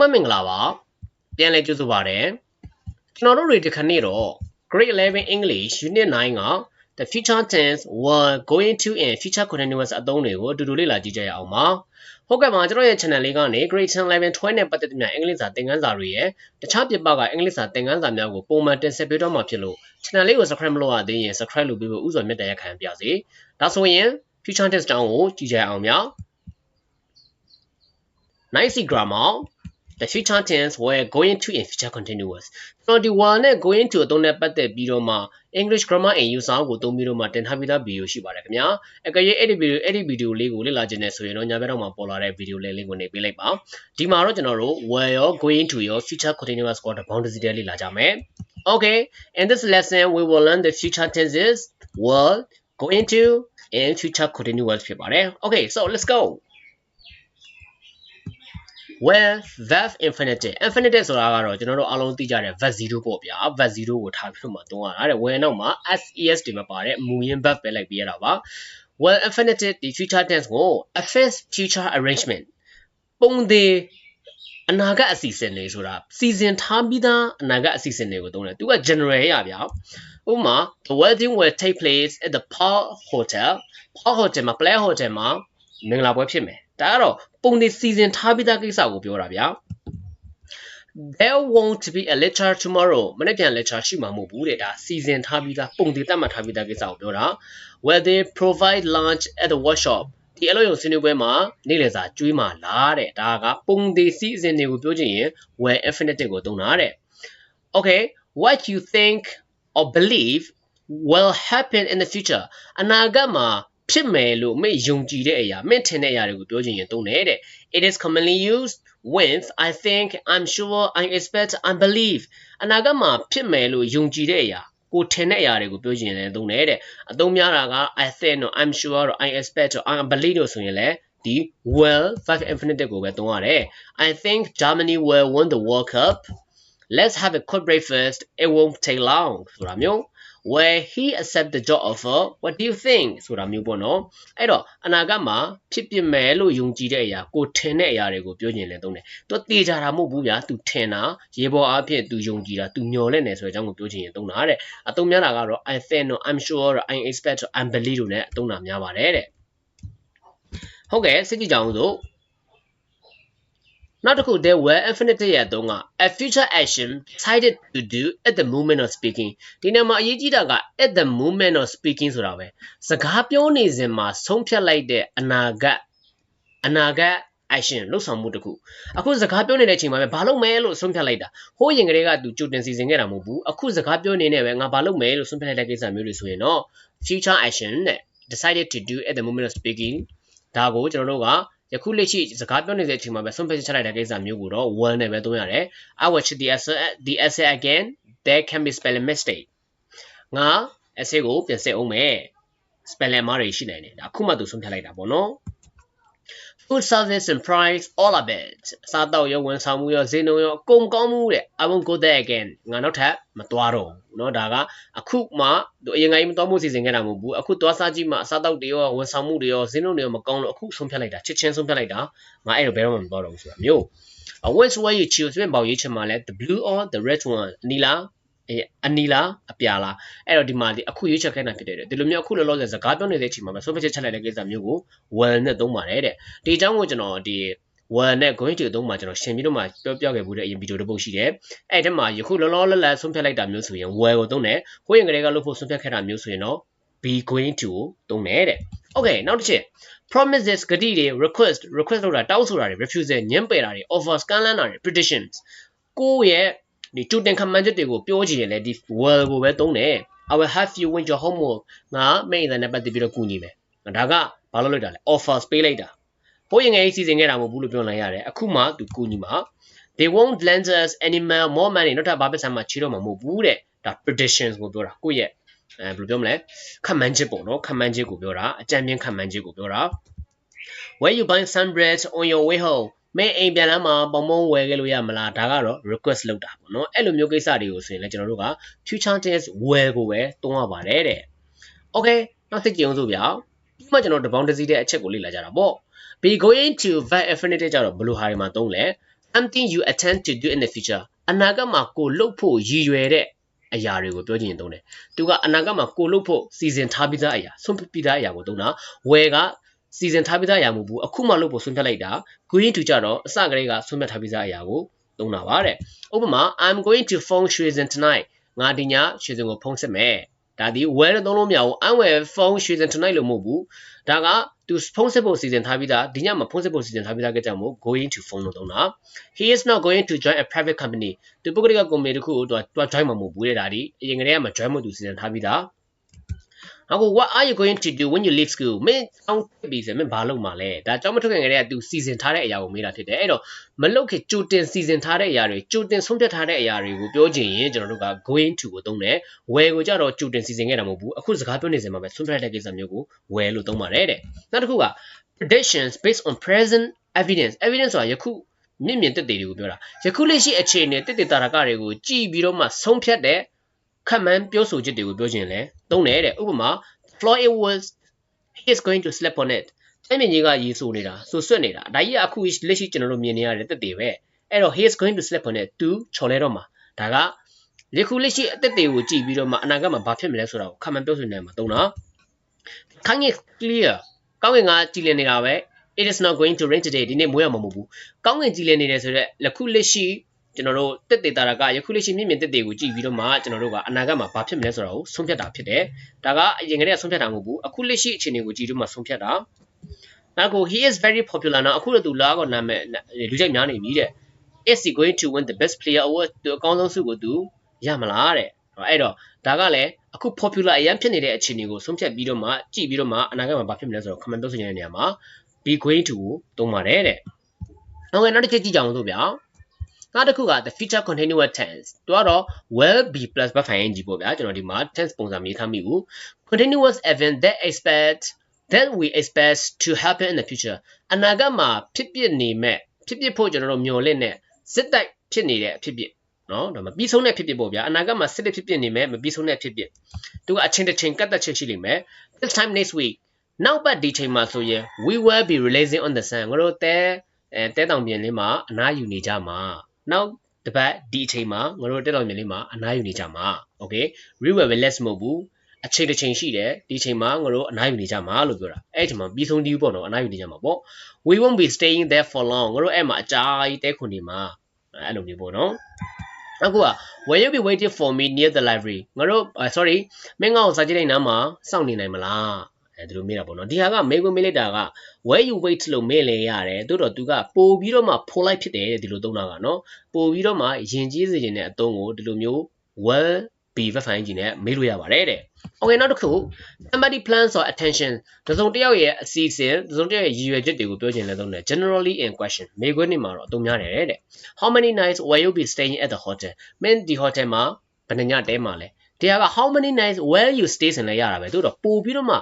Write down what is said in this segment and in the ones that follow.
မမင်္ဂလာပါပြန်လဲကြိုဆိုပါရစေကျွန်တော်တို့တွေဒီခဏနေ့တော့ Grade 11 English Unit 9က the future tense were going to and future continuous အသုံးတွေကိုအတူတူလေ့လာကြည့်ကြရအောင်ပါဟုတ်ကဲ့ပါကျွန်တော်ရဲ့ channel လေးကနေ Grade 10 11 12နဲ့ပတ်သက်တဲ့များအင်္ဂလိပ်စာသင်ခန်းစာတွေရဲ့တခြားပြပကအင်္ဂလိပ်စာသင်ခန်းစာများကိုပုံမှန်တင်ဆက်ပေးတော့မှာဖြစ်လို့ channel လေးကို subscribe မလုပ်ရသေးရင် subscribe လုပ်ပြီးဖို့ဥစွာမြတ်တရားခံပါစေဒါဆိုရင် future tense တောင်းကိုကြည့်ကြရအောင်ဗျာ nice grammar the future tense were going to in future continuous ကျွန်တော်ဒီ were နဲ့ going to အသုံးနဲ့ပတ်သက်ပြီးတော့မှ English grammar and user ကိုသုံးပြီးတော့မှတင်ထားပြီးသားဗီဒီယိုရှိပါတယ်ခင်ဗျာအကယ်၍အဲ့ဒီဗီဒီယိုအဲ့ဒီဗီဒီယိုလေးကိုလေ့လာခြင်းနဲ့ဆိုရင်တော့ညာဘက်တော့မှာပေါ်လာတဲ့ဗီဒီယိုလေးလေးကိုနေပေးလိုက်ပါဒီမှာတော့ကျွန်တော်တို့ were ရော going to ရော future continuous ကိုတပေါင်းတစ်စီတည်းလေ့လာကြမယ် Okay in this lesson we will learn the future tenses were going to and future continuous ဖြစ်ပါတယ် Okay so let's go Where verb infinitive infinitive ဆိုတာကတော့ကျွန်တော်တို့အားလုံးသိကြတဲ့ verb 0ပေါ့ဗျာ verb 0ကိုထားပြီးတော့မှသုံးရတာတဲ့ where နောက်မှာ ses တွေမှာပါတဲ့မူရင်း verb ပဲလိုက်ပေးရတာပါ well infinitive ဒီ future tense ကို affix future arrangement ပုံသေးအနာဂတ်အစီအစဉ်တွေဆိုတာစီစဉ်ထားပြီးသားအနာဂတ်အစီအစဉ်တွေကိုသုံးတယ်သူက general ရဗျာဥပမာ the wedding will take place at the Park Hotel Park Hotel မှာ Play Hotel မှာမင်္ဂလာပွဲဖြစ်မယ် ဒါကတော့ပုံနေစီစဉ်ထားပြီးသားကိစ္စကိုပြောတာဗျာ there won't be a lecture tomorrow မနေ့ပြန် lecture ရှိမှာမဟုတ်ဘူးတဲ့ဒါစီစဉ်ထားပြီးသားပုံတည်တတ်မှတ်ထားပြီးသားကိစ္စကိုပြောတာ where they provide lunch at the workshop ဒီအလုပ်ရုံဆွေးနွေးပွဲမှာနေ့လည်စာကျွေးမှာလားတဲ့ဒါကပုံတည်စီစဉ်တွေကိုပြောချင်ရင် where infinitive ကိုသုံးတာတဲ့ okay what you think or believe will happen in the future အနာဂတ်မှာ ဖြစ်မယ်လို့မယုံကြည်တဲ့အရာမင်းထင်တဲ့အရာတွေကိုပြောချင်ရင်သုံးတယ်တဲ့ it is commonly used with i think i'm sure i expect i believe အနာဂတ်မှာဖြစ်မယ်လို့ယုံကြည်တဲ့အရာကိုထင်တဲ့အရာတွေကိုပြောချင်ရင်သုံးတယ်တဲ့အသုံးများတာက i think တော့ i'm sure တော့ i expect တော့ i believe လို့ဆိုရင်လည်းဒီ will five infinitive ကိုပဲသုံးရတယ် i think germany will win the world cup let's have a quick breakfast it won't take long ဆိုတာမျိုး where he accept the job offer what do you think ဆိုတာမျိုးပေါ့နော်အဲ့တော့အနာဂတ်မှာဖြစ်ပြမယ်လို့ယုံကြည်တဲ့အရာကိုထင်တဲ့အရာတွေကိုပြောကျင်လဲသုံးတယ်သူတေချာတာမဟုတ်ဘူးဗျာသူထင်တာရေပေါ်အားဖြင့်သူယုံကြည်တာသူမျှော်လင့်နေဆိုတဲ့အကြောင်းကိုပြောချင်ရင်သုံးတာတဲ့အသုံးများတာကတော့ I think no I'm sure I expect I believe တို့ ਨੇ အသုံးတာများပါတယ်တဲ့ဟုတ်ကဲ့စိတ်ကြည့်ကြအောင်စို့ နောက်တစ်ခု there were infinitive ရဲ့အသုံးက a future action decided to do at the moment of speaking ဒီနေရာမှာအရေးကြီးတာက at the moment of speaking ဆိုတာပဲစကားပြောနေစဉ်မှာဆုံးဖြတ်လိုက်တဲ့အနာဂတ်အနာဂတ် action လုပ်ဆောင်မှုတစ်ခုအခုစကားပြောနေတဲ့အချိန်မှာပဲဘာလုပ်မယ်လို့ဆုံးဖြတ်လိုက်တာဟိုးရင်ကလေးကသူကြိုတင်စီစဉ်ခဲ့တာမဟုတ်ဘူးအခုစကားပြောနေနေပဲငါဘာလုပ်မယ်လို့ဆုံးဖြတ်လိုက်တဲ့ကိစ္စမျိုးတွေဆိုရင်တော့ future action နဲ့ decided to do at the moment of speaking ဒါကိုကျွန်တော်တို့က ယခုလက်ရှိစကားပြောနေတဲ့အချိန်မှာပဲဆုံးဖြတ်ချက်ချလိုက်တဲ့ကိစ္စမျိုးကိုတော့ one နဲ့ပဲသုံးရတယ် I will check the essay the essay again there can be spelling mistake ငါ essay ကိုပြန်စစ်အောင်မယ် spelling မှားတွေရှိနိုင်တယ်ဒါအခုမှသူဆုံးဖြတ်လိုက်တာပေါ့နော် food service and price all of it စားတော့ရောဝန်ဆောင်မှုရောဈေးနှုန်းရောအကုန်ကောင်းမှုတဲ့ I won't go there again ငါနောက်ထပ်မသွားတော့ဘူးเนาะဒါကအခုမှသူအရင်ကကြီးမသွားမှုစီစဉ်ခဲ့တာမဟုတ်ဘူးအခုသွားစားကြည့်မှအစားတော့တွေရောဝန်ဆောင်မှုတွေရောဈေးနှုန်းတွေရောမကောင်းလို့အခုဆုံးဖြတ်လိုက်တာချစ်ချင်းဆုံးဖြတ်လိုက်တာငါအဲ့လိုဘယ်တော့မှမသွားတော့ဘူးဆိုတာမျိုး which way you choose ပြင်ပေါရေးချင်မှလဲ the blue or the red one နီလာ အနီလားအပြာလားအဲ့တော့ဒီမှာဒီအခုရွေးချက်ခိုင်းတာဖြစ်တယ်ဒီလိုမျိုးအခုလောလောဆယ်စကားပြောနေတဲ့အချိန်မှာပဲ software ချက်လိုက်တဲ့ကိစ္စမျိုးကို well နဲ့သုံးပါတယ်တဲ့ဒီအကြောင်းကိုကျွန်တော်ဒီ well နဲ့ going to သုံးမှာကျွန်တော်ရှင်းပြီးတော့မှပြောပြခဲ့မှုတဲ့အရင်ဗီဒီယိုတစ်ပုဒ်ရှိတယ်အဲ့ဒီမှာယခုလောလောလတ်လတ်ဆုံးဖြတ်လိုက်တာမျိုးဆိုရင် well ကိုသုံးတယ်ဟိုရင်ကလေးကလို့ဖို့ဆုံးဖြတ်ခဲ့တာမျိုးဆိုရင်တော့ be going to ကိုသုံးတယ်တဲ့ okay နောက်တစ်ချက် promises ဂတိတွေ request request လုပ်တာတောင်းဆိုတာတွေ refusal ညှင်းပယ်တာတွေ offers ကမ်းလှမ်းတာတွေ predictions ကိုယ့်ရဲ့ ဒီကြိုတင်ခမှန်းချက်တွေကိုပြောချင်ရင်လည်းဒီ well ကိုပဲသုံးတယ် I will have you with your homework ငါမိတ်တဲ့နဲ့ပတ်သက်ပြီးတော့ကူညီမယ်ဒါကဘာလို့လုပ်တာလဲ offers ပေးလိုက်တာဘိုးရင်ငယ်ကြီးစီစဉ်ခဲ့တာမဟုတ်ဘူးလို့ပြောနိုင်ရတယ်အခုမှသူကူညီမှာ they won't lend us any more money နောက်ထပ်ဘာပစ္စံမှာချေတော့မှာမဟုတ်ဘူးတဲ့ဒါ predictions ကိုပြောတာကိုယ့်ရဲ့အဲဘယ်လိုပြောမလဲခမှန်းချက်ပေါ့နော်ခမှန်းချက်ကိုပြောတာအကြံဉာဏ်ခမှန်းချက်ကိုပြောတာ where you buy some bread on your way home မင်းအိမ်ပြန်လာမှပုံပုံဝယ်ခဲ့လို့ရမလားဒါကတော့ request လုပ်တာပေါ့နော်အဲ့လိုမျိုးကိစ္စတွေကိုဆိုရင်လည်းကျွန်တော်တို့က future tense will ကိုပဲသုံးရပါတယ်တဲ့ okay နောက်သိကြအောင်ဆိုဗျာဒီမှာကျွန်တော်တပေါင်းတစည်းတဲ့အချက်ကိုလေ့လာကြတာပေါ့ be going to verb infinitive ကြတော့ဘယ်လိုဟာတွေမှာသုံးလဲ something you intend to do in the future အနာဂတ်မှာကိုလှုပ်ဖို့ရည်ရွယ်တဲ့အရာတွေကိုပြောချင်ရင်သုံးတယ်သူကအနာဂတ်မှာကိုလှုပ်ဖို့စီစဉ်ထားပြီးသားအရာဆုံးဖြတ်ပြီးသားအရာကိုသုံးတာ where က စီစဉ်ထားပြီးသားအရာမဟုတ်ဘူးအခုမှလုပ်ဖို့ဆုံးဖြတ်လိုက်တာ going to ကြတော့အစကတည်းကဆုံးဖြတ်ထားပြီးသားအရာကိုသုံးတာပါတဲ့ဥပမာ I'm going to phone Shwezin tonight ငါဒီညရွှေစင်ကိုဖုန်းဆက်မယ်ဒါဒီ well သုံးလို့မရဘူး I'm will phone Shwezin tonight လို့မဟုတ်ဘူးဒါကသူဖုန်းဆက်ဖို့စီစဉ်ထားပြီးသားဒီညမှာဖုန်းဆက်ဖို့စီစဉ်ထားပြီးသားကြကြောင့်မို့ going to phone လို့သုံးတာ he is not going to join a private company သူပုဂ္ဂလိကကုမ္ပဏီတစ်ခုကိုသူက join မှာမဟုတ်ဘူးတဲ့ဒါဒီအရင်ကတည်းကမ join မှုသူစီစဉ်ထားပြီးသား အခု what are you going to do when you leave school မင်းအောင်းပြီဆိုမင်းဘာလုပ်မှာလဲဒါကြောင့်မထုတ်ခင်ကတည်းက तू စီစဉ်ထားတဲ့အရာကိုမေးတာဖြစ်တယ်အဲ့တော့မလုပ်ခင်ကြိုတင်စီစဉ်ထားတဲ့အရာတွေကြိုတင်ဆုံးဖြတ်ထားတဲ့အရာတွေကိုပြောချင်ရင်ကျွန်တော်တို့က going to ကိုသုံးတယ် where ကိုကြတော့ကြိုတင်စီစဉ်ခဲ့တာမဟုတ်ဘူးအခုစကားပြောနေစင်မှာပဲဆုံးဖြတ်တဲ့ကိစ္စမျိုးကို where လို့သုံးပါတယ်တဲ့နောက်တစ်ခုက predictions based on present evidence evidence ဆိုတာယခုမြင့်မြင့်တက်တေတွေကိုပြောတာယခုလက်ရှိအခြေအနေတက်တေတာရကတွေကိုကြည်ပြီးတော့မှဆုံးဖြတ်တဲ့ ခက်မှန်းပြောဆိုချက်တွေကိုပြောခြင်းလဲသုံးတယ်တဲ့ဥပမာ Floyd was he is going to slap on it အဲ့မြင်ကြီးကရေးဆိုနေတာဆိုဆွတ်နေတာဒါကြီးကအခုလက်ရှိကျွန်တော်တို့မြင်နေရတဲ့တက်တေပဲအဲ့တော့ he is going to slap on it သူချော်လဲတော့မှာဒါကယခုလက်ရှိအသက်တွေကိုကြည့်ပြီးတော့မှအနာဂတ်မှာဘာဖြစ်မလဲဆိုတာကိုခက်မှန်းပြောဆိုနေမှာသုံးတာ Can you clear ကောင်းကင်ကကြည်လင်နေတာပဲ it is not going to rain today ဒီနေ့မိုးရမှာမဟုတ်ဘူးကောင်းကင်ကြည်လင်နေတယ်ဆိုတော့လက်ခုလက်ရှိ ကျွန်တော်တို့တက်တေတာရကယခုလက်ရှိမြင့်မြင့်တက်တေကိုကြည့်ပြီးတော့မှကျွန်တော်တို့ကအနာဂတ်မှာဘာဖြစ်မလဲဆိုတာကိုဆုံးဖြတ်တာဖြစ်တယ်ဒါကအရင်ကတည်းကဆုံးဖြတ်တာမဟုတ်ဘူးအခုလက်ရှိအခြေအနေကိုကြည့်ပြီးမှဆုံးဖြတ်တာနောက်ကို he is very popular now အခုတော့သူလာကောနာမည်လူကြိုက်များနေပြီတဲ့ is he going to win the best player award သူအကောင်းဆုံးဆုကိုသူရမလားတဲ့အဲ့တော့ဒါကလည်းအခု popular အရင်ဖြစ်နေတဲ့အခြေအနေကိုဆုံးဖြတ်ပြီးတော့မှကြည့်ပြီးတော့မှအနာဂတ်မှာဘာဖြစ်မလဲဆိုတော့ comment ပြောဆိုရတဲ့နေရာမှာ be going to ကိုသုံးပါတယ်တဲ့။နောက်နောက်တစ်ချက်ကြည့်ကြအောင်လို့ဗျာ။ နောက်တစ်ခုက the future continuous tense သူကတော့ will be plus verb ing ပေါ့ဗျာကျွန်တော်ဒီမှာ tense ပုံစံရေးထားမိဘူး continuous event that expect that we expect to happen in the future အနာဂတ်မှာဖြစ်ပျက်နေမဲ့ဖြစ်ပျက်ဖို့ကျွန်တော်တို့မျှော်လင့်တဲ့စစ်တိုက်ဖြစ်နေတဲ့အဖြစ်ပျက်နော်ဒါမှပြီးဆုံးတဲ့ဖြစ်ပျက်ပေါ့ဗျာအနာဂတ်မှာစစ်တဲ့ဖြစ်ပျက်နေမဲ့မပြီးဆုံးတဲ့ဖြစ်ပျက်သူကအချင်းတစ်ချင်းကတ်သက်ချက်ရှိလိမ့်မယ် this time next week နောက်ပတ်ဒီချိန်မှာဆိုရင် we will be releasing on the sun ငါတို့တဲအဲတဲတောင်ပြင်လေးမှာအနားယူနေကြမှာ နောက်တပတ်ဒီအချိန်မှာငါတို့တဲတောင်ပြင်လေးမှာအနားယူနေကြမှာ okay we will be less မဟုတ်ဘူးအချိန်တစ်ချိန်ရှိတယ်ဒီချိန်မှာငါတို့အနားယူနေကြမှာလို့ပြောတာအဲ့ဒီမှာပြီးဆုံးဒီပေါ့နော်အနားယူနေကြမှာပေါ့ we won't be staying there for long ငါတို့အဲ့မှာအကြာကြီးတဲခွန်နေမှာအဲ့လိုမျိုးပေါ့နော်အခုက will you be waiting for me near the library ငါတို့ sorry မင်းငါ့ကိုစာကြည့်လိုက်နားမှာစောင့်နေနိုင်မလား အဲဒီလိုမေးတာပေါ့နော်ဒီဟာကမေးခွန်းမေးလိုက်တာက where you wait လို့မေးလေရတယ်တိုးတော့သူကပို့ပြီးတော့မှ pull လိုက်ဖြစ်တယ်ဒီလိုသုံးတာကနော်ပို့ပြီးတော့မှယဉ်ကျေးစေခြင်းတဲ့အသုံးကိုဒီလိုမျိုး well be verb ing ကြီးနဲ့မေးလို့ရပါတယ်တဲ့ Okay နောက်တစ်ခု somebody plans or attention တစုံတစ်ယောက်ရဲ့အစီအစဉ်တစုံတစ်ယောက်ရဲ့ရည်ရွယ်ချက်တွေကိုပြောချင်လဲသုံးတယ် generally in question မေးခွန်းနေမှာတော့အသုံးများတယ်တဲ့ how many nights will you be staying at the hotel မင်းဒီ hotel မှာဘယ်နှညတဲမှာလဲတရားက how many nights will you stay ဆိုရင်လည်းရတာပဲတိုးတော့ပို့ပြီးတော့မှ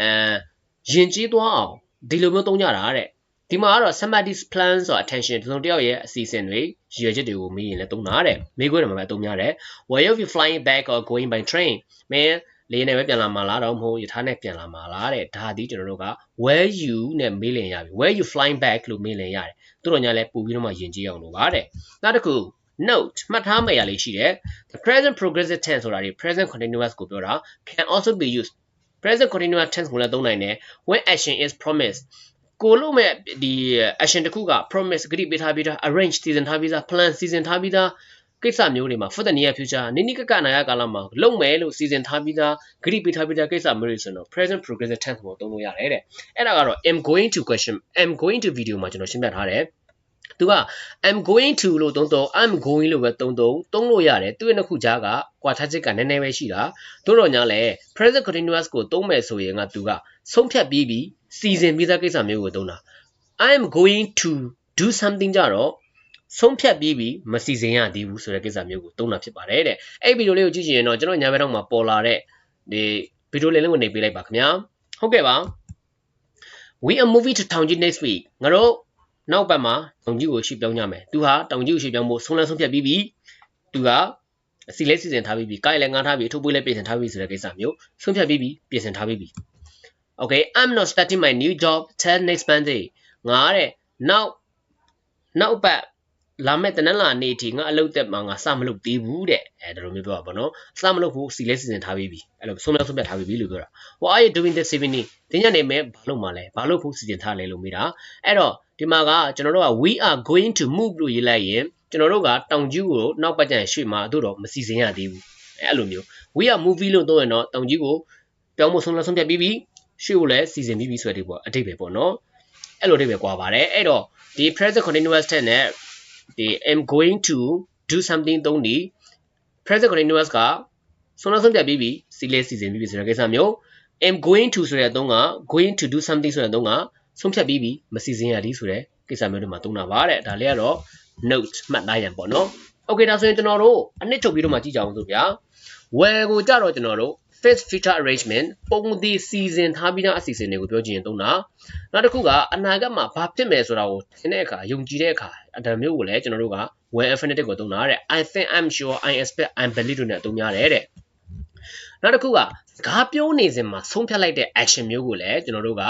အဲယဉ်ကျေးသွားအောင်ဒီလိုမျိုးသုံးကြတာတဲ့ဒီမှာကတော့ somebody's plans or attention ဒီလိုတယောက်ရဲ့အစီအစဉ်တွေရည်ရွယ်ချက်တွေကိုမေးရင်လည်းသုံးတာတဲ့မေးခွန်းတွေမှာပဲသုံးများတယ် will you be flying back or going by train မင်းလေနဲ့ပဲပြန်လာမှာလားတော့မဟုတ်ရထားနဲ့ပြန်လာမှာလားတဲ့ဒါဒီကျွန်တော်တို့က where you နဲ့မေးလင်ရပြီ where you flying back လို့မေးလင်ရတယ်သူတို့ညာလဲပို့ပြီးတော့မှယဉ်ကျေးအောင်လို့ပါတဲ့နောက်တစ်ခု note မှတ်ထားမယ့်ရလေးရှိတယ် the present progressive tense ဆိုတာဒီ present continuous ကိုပြောတာ can also be used present continuous tense ကိုလည်းသုံးနိုင်တယ် when action is promised ကိုလို့မဲ့ဒီ action တစ်ခုက promise ဂရိပေးထားပြီးသား arrange စီစဉ်ထားပြီးသား plan စီစဉ်ထားပြီးသားကိစ္စမျိုးတွေမှာ for the near future နိနိကကနာရကာလမှာလုပ်မယ်လို့စီစဉ်ထားပြီးသားဂရိပေးထားပြီးသားကိစ္စမျိုးတွေဆိုတော့ present progressive tense ကိုသုံးလို့ရတယ်တဲ့အဲ့ဒါကတော့ am going to question am going to video မှာကျွန်တော်ရှင်းပြထားတယ် သူက I'm going to လို့သုံးတော့ I'm going လို့ပဲသုံးတော့သုံးလို့ရတယ်သူရဲ့နှစ်ခုကြားကကွာခြားချက်ကနည်းနည်းပဲရှိတာတို့တော့ညာလဲ present continuous ကိုသုံးမယ်ဆိုရင်ကသူကဆုံးဖြတ်ပြီးပြီးစီစဉ်ပြီးသားကိစ္စမျိုးကိုသုံးတာ I'm going to do something ကြတော့ဆုံးဖြတ်ပြီးပြီးမစီစဉ်ရသေးဘူးဆိုတဲ့ကိစ္စမျိုးကိုသုံးတာဖြစ်ပါတယ်တဲ့အဲ့ဗီဒီယိုလေးကိုကြည့်ချင်ရင်တော့ကျွန်တော်ညာဘက်တော့မှာပေါ်လာတဲ့ဒီဗီဒီယိုလေးလေးကိုနေပေးလိုက်ပါခင်ဗျာဟုတ်ကဲ့ပါ we are moving to Taunji next week ငါတို့ နောက်ပတ်မှာတောင်ကြီးကိုရှေ့ပြောင်းကြမယ်သူဟာတောင်ကြီးကိုရှေ့ပြောင်းဖို့ဆုံးလန်းဆုံးဖြတ်ပြီးပြီသူကအစီလဲစီစဉ်ထားပြီးပြီကိုက်လည်းငားထားပြီးထုတ်ပွေးလည်းပြင်ဆင်ထားပြီးဆိုတဲ့ကိစ္စမျိုးဆုံးဖြတ်ပြီးပြီပြင်ဆင်ထားပြီးပြီ Okay I'm not starting my new job till next Monday ငါတဲ့နောက်နောက်ပတ်လာမဲ့တနင်္လာနေ့အထိငါအလုပ်သက်မှာငါစမလုပ်သေးဘူးတဲ့အဲဒါလိုမျိုးပြောတာပေါ့နော်စမလုပ်ဘူးစီလဲစီစဉ်ထားပြီးပြီအဲ့လိုဆုံးဖြတ်ဆုံးဖြတ်ထားပြီးပြီလို့ပြောတာ what are you doing this evening ဒီညနေမဲ့ဘာလုပ်မှာလဲဘာလုပ်ဖို့စီစဉ်ထားလဲလို့မိတာအဲ့တော့ ဒီမှာကကျွန်တော်တို့က we are going to move လို့ရေးလိုက်ရင်ကျွန်တော်တို့ကတောင်ကြီးကိုနောက်ပတ်ကျန်ရွှေ့မှာတို့တော့မစီစဉ်ရသေးဘူးအဲအဲ့လိုမျိုး we are movie လို့သုံးရင်တော့တောင်ကြီးကိုပြောင်းဖို့ဆုံးဖြတ်ဆုံးဖြတ်ပြီးပြီရွှေ့ဖို့လည်းစီစဉ်ပြီးပြီဆိုတဲ့ဒီပေါ့အတိတ်ပဲပေါ့နော်အဲ့လိုအတိတ်ပဲကွာပါတယ်အဲ့တော့ဒီ present continuous tense နဲ့ဒီ am going to do something သုံးဒီ present continuous ကဆုံးဖြတ်ဆုံးဖြတ်ပြီးပြီစီလေစီစဉ်ပြီးပြီဆိုတဲ့ကိစ္စမျိုး am going to ဆိုတဲ့အသုံးက going to do something ဆိုတဲ့အသုံးက ဆုံးဖြတ်ပြီးပြီမစီစဉ်ရသည်ဆိုတဲ့ကိစ္စမျိုးတွေမှာသုံးတာပါတဲ့ဒါလေးကတော့ note မှတ်သားရန်ပေါ့နော် okay ဒါဆိုရင်ကျွန်တော်တို့အနှစ်ချုပ်ပြီးတော့မှကြည့်ကြအောင်ဆိုဗျာ where ကိုကြတော့ကျွန်တော်တို့ fifth feature arrangement ပုံသီစီစဉ်ထားပြီးသားအစီအစဉ်တွေကိုပြောချင်ရင်သုံးတာနောက်တစ်ခုကအနာဂတ်မှာဘာဖြစ်မယ်ဆိုတာကိုသင်တဲ့အခါယုံကြည်တဲ့အခါအတံမျိုးကိုလည်းကျွန်တော်တို့က when infinitive ကိုသုံးတာတဲ့ I think I'm sure I expect I believe တို့နဲ့အသုံးများတယ်တဲ့နောက်တစ်ခုကစကားပြောနေစဉ်မှာဆုံးဖြတ်လိုက်တဲ့ action မျိုးကိုလည်းကျွန်တော်တို့က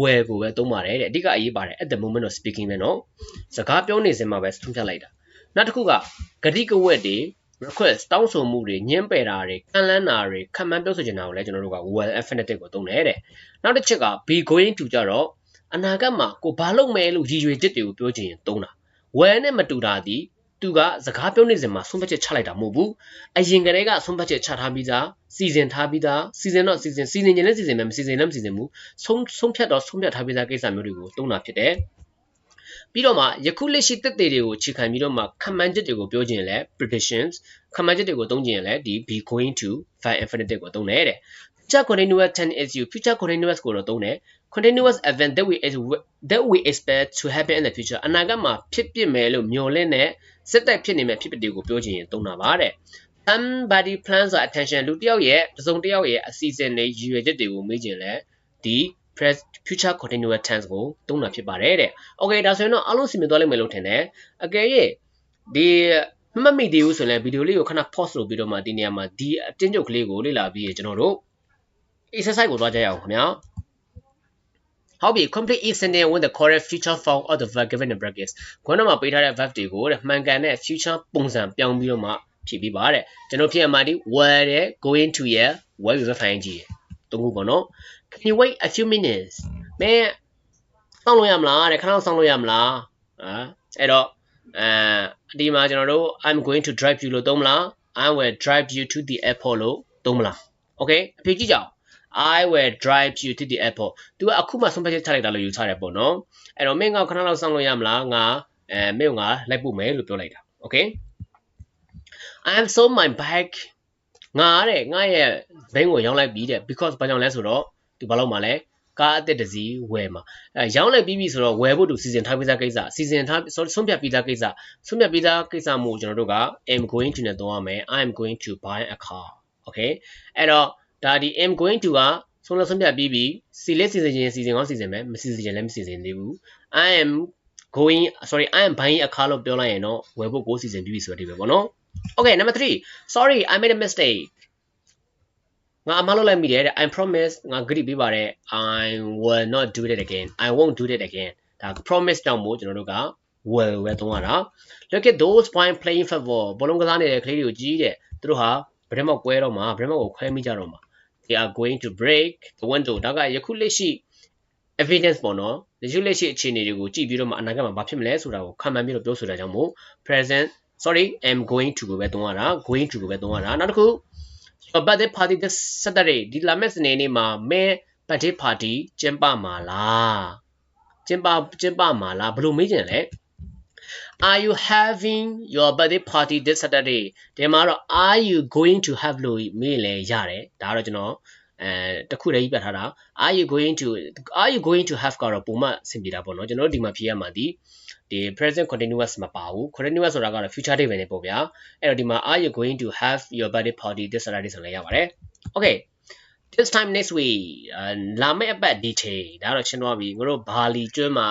where ကိုပဲသုံးပါတယ်တဲ့အဓိကအရေးပါတယ် at the moment of speaking ပဲเนาะစကားပြောနေစဉ်မှာပဲဆုံးဖြတ်လိုက်တာနောက်တစ်ခုကဂတိကဝတ်တွေ request တောင်းဆိုမှုတွေညှင်းပယ်တာတွေခံလန်းတာတွေခံမှန်းပြောဆိုချင်တာကိုလည်းကျွန်တော်တို့က well infinitive ကိုသုံးတယ်တဲ့နောက်တစ်ချက်က be going to ကြတော့အနာဂတ်မှာကိုဘာလုပ်မယ်လို့ရည်ရွယ်ချက်တွေကိုပြောချင်ရင်သုံးတာ well နဲ့မတူတာဒီ သူကစကားပြောနေစဉ်မှာဆုံးဖြတ်ချက်ချလိုက်တာမဟုတ်ဘူးအရင်ကတည်းကဆုံးဖြတ်ချက်ချထားပြီးသားစီစဉ်ထားပြီးသားစီစဉ်တော့စီစဉ်စီစဉ်ရင်လည်းစီစဉ်မယ်မစီစဉ်လည်းမစီစဉ်ဘူးဆုံးဆုံးဖြတ်တော့ဆုံးဖြတ်ထားပြီးသားကိစ္စမျိုးတွေကိုသုံးတာဖြစ်တယ်ပြီးတော့မှယခုလက်ရှိတက်သေးတွေကိုခြေခံပြီးတော့မှခံမှန်းချက်တွေကိုပြောခြင်းလဲ predictions ခံမှန်းချက်တွေကိုသုံးခြင်းလဲဒီ be going to find infinitive ကိုသုံးတယ်တဲ့ future continuous tense is you future continuous ကိုတော့သုံးတယ် continuous event that we that we expect to happen in the future အနာဂတ်မှာဖြစ်ပစ်မယ်လို့မျှော်လင့်တဲ့ စက်တိုက်ဖြစ်နေမဲ့ဖြစ်ပတွေကိုပြောချင်ရင်သုံးတာပါတဲ့ somebody plans or attention လူတစ်ယောက်ရဲ့တစုံတစ်ယောက်ရဲ့အစီအစဉ်တွေရည်ရွယ်ချက်တွေကိုမေးချင်လဲဒီ press future continuous tense ကိုသုံးတာဖြစ်ပါတယ်တဲ့။ Okay ဒါဆိုရင်တော့အားလုံးစီမံသွားလိမ့်မယ်လို့ထင်တယ်။အကယ်၍ဒီမှတ်မိသေးဘူးဆိုရင်လည်းဗီဒီယိုလေးကိုခဏ pause လုပ်ပြီးတော့မှဒီနေရာမှာဒီအတင်းကျုပ်ကလေးကိုလေ့လာပြီးရင်ကျွန်တော်တို့ exercise ကိုသွားကြရအောင်ခင်ဗျာ။ ဟုတ်ပြီ complete each sentence with the correct future form of the verb given in brackets ခေါင်းမှာပေးထားတဲ့ verb တွေကိုတဲ့မှန်ကန်တဲ့ future ပုံစံပြောင်းပြီးတော့မှဖြည့်ပေးပါတဲ့ကျွန်တော်ဖြည့်ရမှာဒီ were တဲ့ going to ရဲ့ were ကိုပဲဖိုင်ကြည့်တုံးခုပေါ့နော် can you wait a few minutes မင်းစောင့်လို့ရမလားတဲ့ခဏစောင့်လို့ရမလားဟာအဲ့တော့အဲဒီမှာကျွန်တော်တို့ I'm going to drive you လို့သုံးမလား I will drive you to the airport လို့သုံးမလား okay အဖြေကြည့်ကြအောင် I will drive you to the airport သူကအခုမှဆုံးဖြတ်ချက်ချလိုက်တာလို့ယူဆတယ်ပေါ့နော်အဲ့တော့မင်းကခဏလောက်စောင့်လို့ရမလားငါအဲမင်းကလိုက်ပို့မယ်လို့ပြောလိုက်တာ okay I am sold my bike ငါတဲ့ငါရဲ့ဘိန်းကိုရောင်းလိုက်ပြီတဲ့ because ဘာကြောင့်လဲဆိုတော့သူဘာလို့မှလဲကားအသစ်တစ်စီးဝယ်မှာအဲရောင်းလိုက်ပြီးပြီဆိုတော့ဝယ်ဖို့သူစီစဉ်ထားပြီးသားကိစ္စစီစဉ်ထားဆုံးဖြတ်ပြီးသားကိစ္စဆုံးဖြတ်ပြီးသားကိစ္စမို့ကျွန်တော်တို့က am going to နဲ့သုံးရမယ် i am going to buy a car okay အဲ့တော့ ဒါဒီ am going to ကဆုံးလို့ဆုံးဖြတ်ပြီးပြီစီလေးစီစဉ်ခြင်းစီစဉ်ကောင်းစီစဉ်မယ်မစီစဉ်ခြင်းလည်းမစီစဉ်သေးဘူး i am going sorry i am buying a car လို့ပြောလိုက်ရင်တော့ဝယ်ဖို့ကိုစီစဉ်ပြီးပြီဆိုတဲ့ဒီပဲပေါ့နော် okay number 3 sorry i made a mistake ငါအမှားလုပ်လိုက်မိတယ်တဲ့ I promise ငါဂရိပေးပါတယ် I will not do it again I won't do it again ဒါ promise တောင်မို့ကျွန်တော်တို့က will ပဲသုံးရတာ look at those point playing football ဘောလုံးကစားနေတဲ့ကလေးတွေကိုကြည့်တဲ့သူတို့ဟာဗရမောက်ကွဲတော့မှာဗရမောက်ကိုခွဲမိကြတော့မှာ they are going to break the window ဒါကယခုလက်ရှိ evidence ပေါ့နော်ယခုလက်ရှိအခြေအနေတွေကိုကြည့်ပြီးတော့မှအနာဂတ်မှာဘာဖြစ်မလဲဆိုတာကိုခံမှန်းပြီးတော့ပြောဆိုတာကြောင့်မို့ present sorry am going to ကိုပဲသုံးရတာ going to ကိုပဲသုံးရတာနောက်တစ်ခု your birthday party this Saturday ဒီလာမယ့်စနေနေ့မှာမဲ birthday party ကျင်းပမှာလားကျင်းပကျင်းပမှာလားဘယ်လိုမေးကြလဲ Are you having your birthday party this Saturday ဒီမှာတော့ are you going to have လို့မေးလဲရတယ်ဒါကတော့ကျွန်တော်အဲတခုတည်းပြထားတာ are you going to are you going to have ကတော့ပုံမှန်ဆင်ပြေတာပေါ့နော်ကျွန်တော်တို့ဒီမှာဖြေရမှာဒီဒီ present continuous မပါဘူး continuous ဆိုတာကတော့ future tense ပဲနေပေါ့ဗျာအဲ့တော့ဒီမှာ are you going to have your birthday party this Saturday ဆိုလည်းရပါတယ် okay this time next week လာမယ့်အပတ် detail ဒါတော့ရှင်းသွားပြီငါတို့ဘာလီကျွန်းမှာ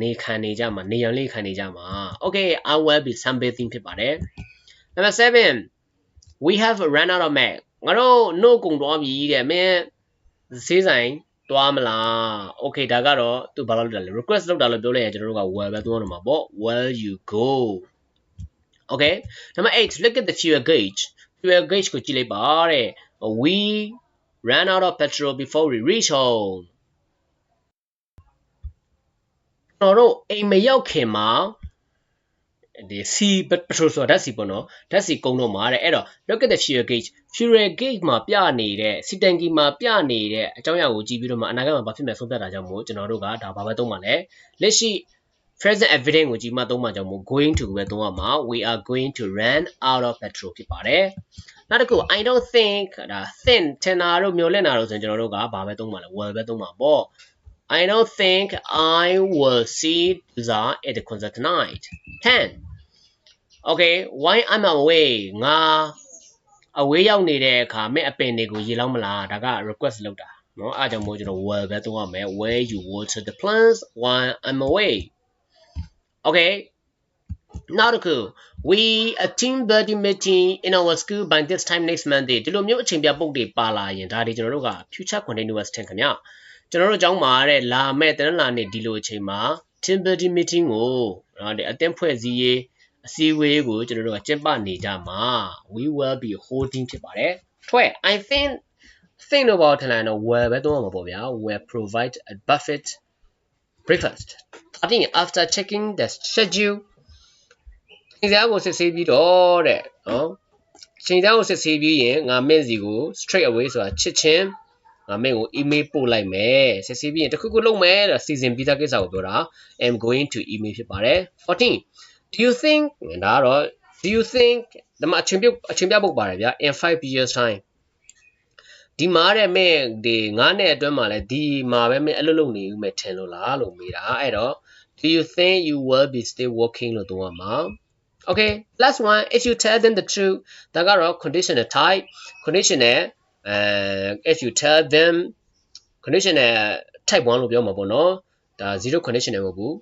နေခံနေကြမှာနေရန်လေးခံနေကြမှာ okay I will be sunbathing ဖြစ်ပါတယ် number 7 we have run out of milk ငါတို့ no ကုန်သွားပြီတဲ့မင်းဈေးဆိုင်သွားမလား okay ဒါကတော့သူဘာလို့လုပ်တာလဲ request လုပ်တာလို့ပြောလိုက်ရင်ကျွန်တော်တို့က will ပဲသုံးရမှာပေါ့ will you go okay နံပါတ်8 look at the fuel gauge fuel gauge ကိုကြည့်လိုက်ပါတဲ့ we ran out of petrol before we reach home ကျွန် တော်တို့အိမ်မရောက်ခင်မှာဒီစီပထရိုဆိုတာဓာတ်စီပေါ့နော်ဓာတ်စီကုန်းတော့မှာတဲ့အဲ့တော့ look at the fuel gauge fuel gauge မှာပြနေတဲ့စီတန်ကီမှာပြနေတဲ့အကြောင်းအရာကိုကြည့်ပြီးတော့မှအနာဂတ်မှာဘာဖြစ်မယ်ဆုံးဖြတ်တာကြောင့်မို့ကျွန်တော်တို့ကဒါဘာပဲသုံးပါလဲလက်ရှိ present evidence ကိုကြည့်မှသုံးမှကြောင့်မို့ going to ပဲသုံးရမှာ we are going to run out of petrol ဖြစ်ပါတယ်နောက်တစ်ခု I don't think ဒါ think ထင်တာတို့မျှော်လင့်တာတို့ဆိုရင်ကျွန်တော်တို့ကဘာပဲသုံးပါလဲ will ပဲသုံးပါပေါ့ I don't think I will see Tuza at the concert tonight. 10. Okay, why I'm away ငါ away ရောက်နေတဲ့အခါမဲ့အပင်တွေကိုရေလောက်မလားဒါက request လုပ်တာเนาะအားကြောင့်မို့ကျွန်တော် will ပဲသုံးရမယ် where you water the plants while I'm away. Okay. နောက်တစ်ခု we a team building meeting in our school by this time next monday ဒီလိုမျိုးအချိန်ပြပုတ်တွေပါလာရင်ဒါတွေကျွန်တော်တို့က future continuous tense ခင်ဗျ ကျွန်တော်တို့အကြောင်းမှာတဲ့လာမဲ့တနင်္လာနေ့ဒီလိုအချိန်မှာ team building meeting ကိုနော်ဒီအသင်းဖွဲ့စည်းရေးအစည်းအဝေးကိုကျွန်တော်တို့ကကျင်းပနေကြမှာ we will be holding ဖြစ်ပါတယ်ထွက် i think think တော့ဘာထင်လဲတော့ will ပဲသုံးရမှာပေါ့ဗျာ will provide a buffet breakfast i think after checking the schedule ချိန်စားကိုစစ်ဆေးပြီးတော့တဲ့နော်ချိန်စားကိုစစ်ဆေးပြီးရင်ငါမင့်စီကို straight away ဆိုတာချစ်ချင်း ငါမင့်ကို email ပို့လိုက်မယ်စစ်ဆေးပြီးရင်တခုခုလုပ်မယ်တဲ့စီစဉ်ပြီးသားကိစ္စကိုပြောတာ am going to email ဖြစ်ပါတယ်14 do you think ဒါကတော့ do you think ဒီမှာအချိန်ပြအချိန်ပြပုတ်ပါတယ်ဗျာ in 5 years time ဒီမှာတဲ့မဲ့ဒီ9နှစ်အတွင်းမှာလဲဒီမှာပဲမဲ့အလုပ်လုပ်နေဦးမယ်ထင်လို့လားလို့မေးတာအဲ့တော့ do you think you will be still working လို့သုံးရမှာ Okay last one if you tell them the truth ဒါကတော့ conditional type conditional အဲ if you tell them conditional type 1လို့ပြောမှာပေါ့နော်ဒါ zero conditional မဟုတ်ဘူး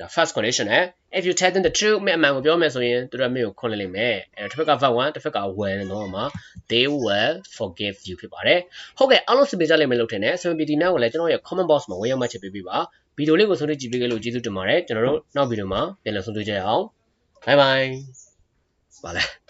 ဒါ first conditional if you tell them the truth မဲ့အမှန်ကိုပြောမယ်ဆိုရင်သူတို့ကမျိုးကိုခွန်လိမ့်မယ်အဲတစ်ဖက်က verb 1တစ်ဖက်က will နော်မှာ they will forgive you ဖြစ်ပါတယ်ဟုတ်ကဲ့အားလုံးစပယ်ကြလိမ့်မယ်လို့ထင်တယ် SMPD နောက်ကိုလည်းကျွန်တော်ရဲ့ comment box မှာဝင်ရောက်မှချက်ပေးပေးပါဗီဒီယိုလေးကိုဆုံးဖြတ်ကြည့်ပေးကြလို့ကျေးဇူးတင်ပါတယ်ကျွန်တော်တို့နောက်ဗီဒီယိုမှာပြန်လည်ဆုံတွေ့ကြရအောင် bye bye ပါလဲ